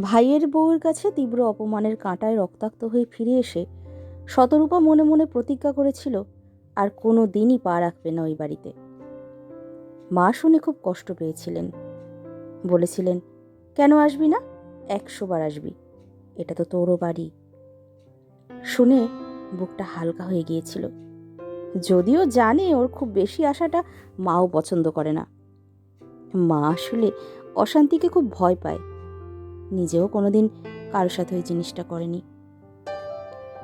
ভাইয়ের বউয়ের কাছে তীব্র অপমানের কাঁটায় রক্তাক্ত হয়ে ফিরে এসে শতরূপা মনে মনে প্রতিজ্ঞা করেছিল, আর কোনো দিনই পা রাখবে না ওই বাড়িতে। মা শুনে খুব কষ্ট পেয়েছিলেন। বলেছিলেন, কেন আসবি না? একশো বার আসবি। এটা তো তোরও বাড়ি। শুনে বুকটা হালকা হয়ে গিয়েছিল। যদিও জানে ওর খুব বেশি আশাটা মাও পছন্দ করে না। মা আসলে অশান্তিকে খুব ভয় পায়। নিজেও কোনোদিন কারোর সাথে ওই জিনিসটা করেনি।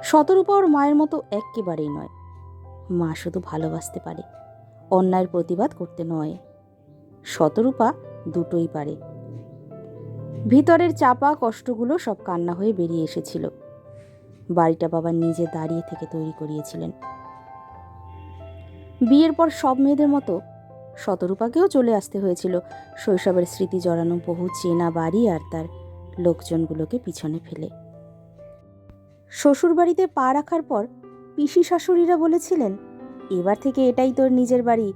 শতরূপা ওর মায়ের মতো একেবারেই নয়। মা শুধু ভালোবাসতে পারে, অন্যায়ের প্রতিবাদ করতে নয়। শতরূপা দুটোই পারে। ভিতরের চাপা কষ্টগুলো সব কান্না হয়ে বেরিয়ে এসেছিল। বাড়িটা বাবা নিজে দাঁড়িয়ে থেকে তৈরি করিয়েছিলেন। বিয়ের পর সব মেয়েদের মতো শতরূপাকেও চলে আসতে হয়েছিল। শৈশবের স্মৃতি জড়ানো বহু চেনা বাড়ি আর তার লোকজনগুলোকে পিছনে ফেলে। শ্বশুরবাড়িতে পা রাখার পর পিসি শাশুড়িরা বলেছিলেন, এবার থেকে এটাই তোর নিজের বাড়ি,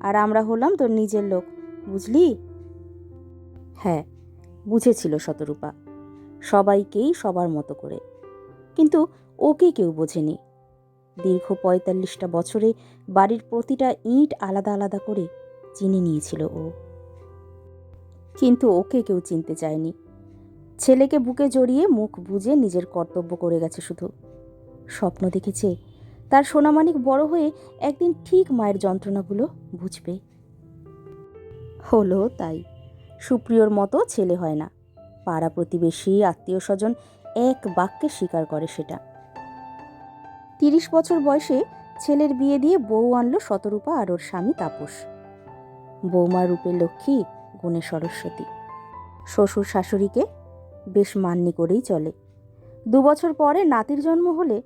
আর আমরা হলাম তোর নিজের লোক, বুঝলি? হ্যাঁ বুঝেছিল শতরূপা, সবাইকেই সবার মতো করে, কিন্তু ওকে কেউ বোঝেনি। দীর্ঘ পঁয়তাল্লিশটা বছরে বাড়ির প্রতিটা ইঁট আলাদা আলাদা করে চিনে নিয়েছিল ও। কিন্তু ওকে কেউ চিনতে চায়নি। ছেলেকে বুকে জড়িয়ে মুখ বুজে নিজের কর্তব্য করে গেছে শুধু। স্বপ্ন দেখেছে, তার সোনামানিক বড় হয়ে একদিন ঠিক মায়ের যন্ত্রণাগুলো বুঝবে। হলো তাই, সুপ্রিয়র মতো ছেলে হয় না। পাড়া প্রতিবেশী, আত্মীয় স্বজন এক বাক্যে স্বীকার করে সেটা। তিরিশ বছর বয়সে ছেলের বিয়ে দিয়ে বউ আনল শতরূপা আর ওর স্বামী তাপস। বৌমা রূপে লক্ষ্মী, গুণে সরস্বতী। শ্বশুর শাশুড়িকে বেশ মান্যি করেই চলে। দু বছর পরে নাতির জন্ম হলে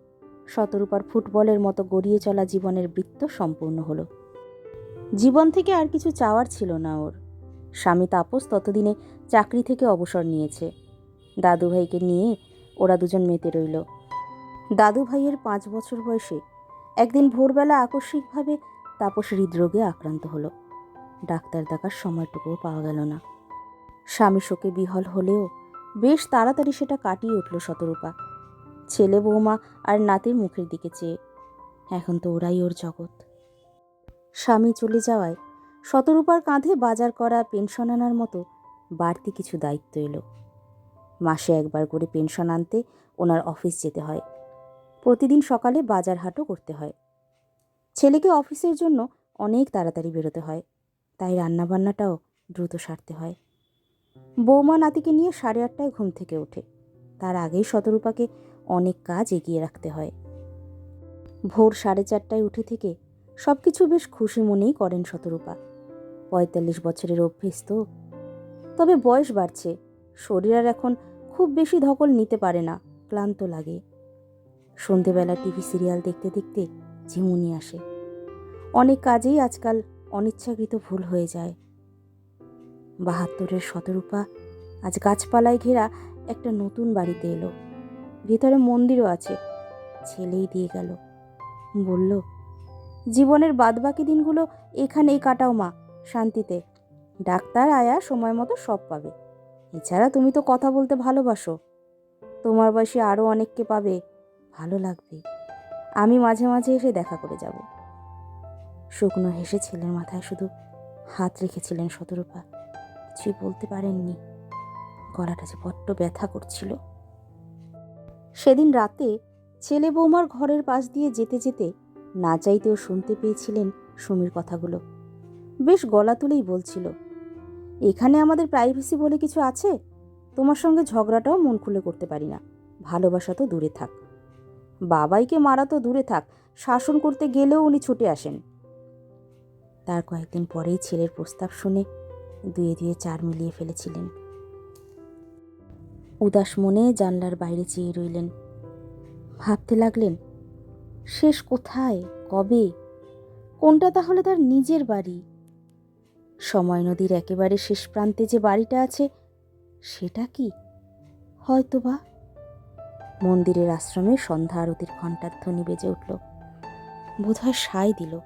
শতরূপার ফুটবলের মতো গড়িয়ে চলা জীবনের বৃত্ত সম্পূর্ণ হলো। জীবন থেকে আর কিছু চাওয়ার ছিল না ওর। স্বামী তাপস ততদিনে চাকরি থেকে অবসর নিয়েছে। দাদু ভাইকে নিয়ে ওরা দুজন মেতে রইল। দাদু ভাইয়ের পাঁচ বছর বয়সে একদিন ভোরবেলা আকস্মিকভাবে তাপস হৃদরোগে আক্রান্ত হলো। ডাক্তার দেখার সময়টুকুও পাওয়া গেল না। স্বামী শোকে বিহল হলেও বেশ তাড়াতাড়ি সেটা কাটিয়ে উঠল শতরূপা। ছেলে বৌমা আর নাতির মুখের দিকে চেয়ে। এখন তো ওরাই ওর জগৎ। স্বামী চলে যাওয়ায় শতরূপার কাঁধে বাজার করা পেনশন আনার মতো বাড়তি কিছু দায়িত্ব এলো। মাসে একবার করে পেনশন আনতে ওনার অফিস যেতে হয়। প্রতিদিন সকালে বাজার হাটও করতে হয়। ছেলেকে অফিসের জন্য অনেক তাড়াতাড়ি বেরোতে হয়। তাই রান্নাবান্নাটাও দ্রুত সারতে হয়। বৌমা নাতিকে নিয়ে সাড়ে আটটায় ঘুম থেকে ওঠে। তার আগেই শতরূপাকে অনেক কাজ এগিয়ে রাখতে হয়। ভোর সাড়ে চারটায় উঠে থেকে সব কিছু বেশ খুশি মনেই করেন শতরূপা। পঁয়তাল্লিশ বছরের অভ্যেস তো তবে বয়স বাড়ছে। শরীর আর এখন খুব বেশি ধকল নিতে পারে না, ক্লান্ত লাগে। সন্ধেবেলা টিভি সিরিয়াল দেখতে দেখতে ঝিমুনি আসে। অনেক কাজেই আজকাল অনিচ্ছাকৃত ভুল হয়ে যায়। বাহাত্তরের শতরূপা। আজ গাছপালায় ঘেরা একটা নতুন বাড়িতে এলো। ভেতরে মন্দিরও আছে। ছেলেই দিয়ে গেল। বলল, জীবনের বাদবাকি দিনগুলো এখানেই কাটাও মা, শান্তিতে। ডাক্তার, আয়া সময় মতো সব পাবে। এছাড়া তুমি তো কথা বলতে ভালোবাসো। তোমার বয়সে আরও অনেককে পাবে। ভালো লাগবে। আমি মাঝে মাঝে এসে দেখা করে যাব। শুকনো হেসে ছেলের মাথায় শুধু হাত রেখেছিলেন শতরূপা। কিছুই বলতে পারেননি। গলাটা যে বড্ড ব্যথা করছিল। সেদিন রাতে ছেলে বৌমার ঘরের পাশ দিয়ে যেতে যেতে না চাইতেও শুনতে পেয়েছিলেন সুমির কথাগুলো। বেশ গলা তুলেই বলছিল, এখানে আমাদের প্রাইভেসি বলে কিছু আছে? তোমার সঙ্গে ঝগড়াটাও মন খুলে করতে পারি না। ভালোবাসা তো দূরে থাক। বাবাইকে মারা তো দূরে থাক। শাসন করতে গেলেও উনি ছুটে আসেন। তার কয়েকদিন পরেই ছেলের প্রস্তাব শুনে দুয়ে দুয়ে চার মিলিয়ে ফেলেছিলেন। উদাস মনে জানলার বাইরে চেয়ে রইলেন। ভাবতে লাগলেন, শেষ কোথায়? কবে? কোনটা তাহলে তার নিজের বাড়ি? সময় নদীর একেবারে শেষ প্রান্তে যে বাড়িটা আছে, সেটা কি? হয়তো বা মন্দিরের আশ্রমে সন্ধ্যা আরতির ঘণ্টার ধ্বনি বেজে উঠল। বোধহয় সায় দিল।